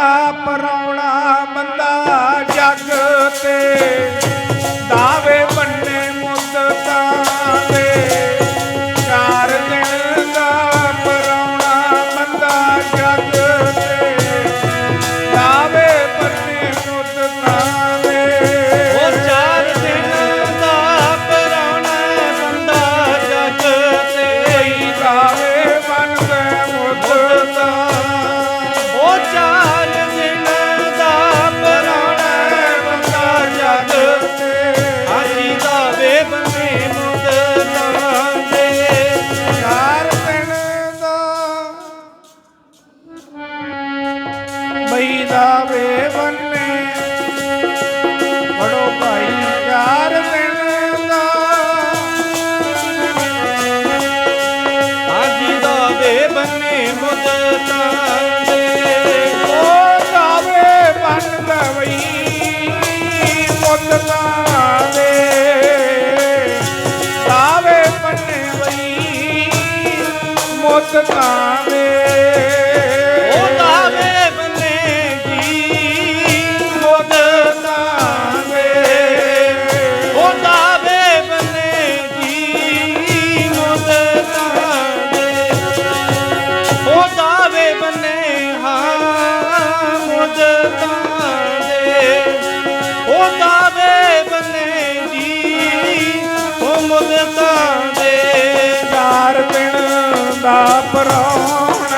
ਦਾ ਪਰਾਉਣਾ ਬੰਦਾ ਜੱਗ ਤੇ। ਬਈ ਦਾ ਵੇ ਬੰਨੇ। ਬੜੋ ਭਾਈ ਚਾਰ ਦਿਨ ਦਾ। ਹਾਜੀ ਦਾ ਵੇ ਬੰਨੇ ਮੁਦਤਾਂ ਦੇ ਉਹ ਦਾਵੇ ਬਨ ਦਵਈ ਮੁੱਦਤਾਂ ਦੇ ਦਾਵੇ ਬੰਨੇ ਵਈ ਮੁੱਦਤਾਂ ਪਰਾਉਣ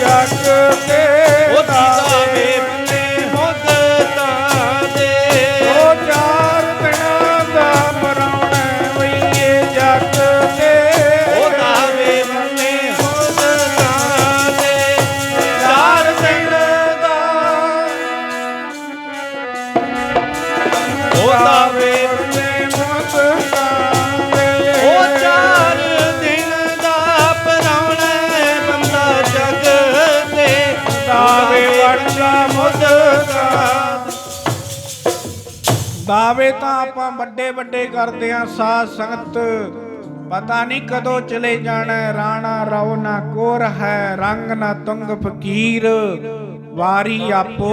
ਜੱਗ ਤੇ ਉਹ ਦੇ ਉਹ ਚਾਰ ਦਿਨ ਦਾ ਪਰਾਉਣ ਵਈਏ ਜੱਗ ਤੇ। ਉਹ ਦਾਵੇ ਬੰਨੇ ਮੁਦਤਾਂ ਦੇ। ਚਾਰ ਦਿਨ ਦਾ ਉਹ ਦਾਵੇ ਦਾਵੇ ਤਾਂ ਆਪਾਂ ਵੱਡੇ ਵੱਡੇ ਕਰਦੇ ਆਂ ਸਾਧ ਸੰਗਤ। ਪਤਾ ਨਹੀਂ ਕਦੋਂ ਚਲੇ ਜਾਣਾ ਰਾਣਾ ਰਉ ਨਾ ਕੋਰ ਹੈ, ਰੰਗ ਨਾ ਤੁੰਗ ਫਕੀਰ। ਵਾਰੀ ਆਪੋ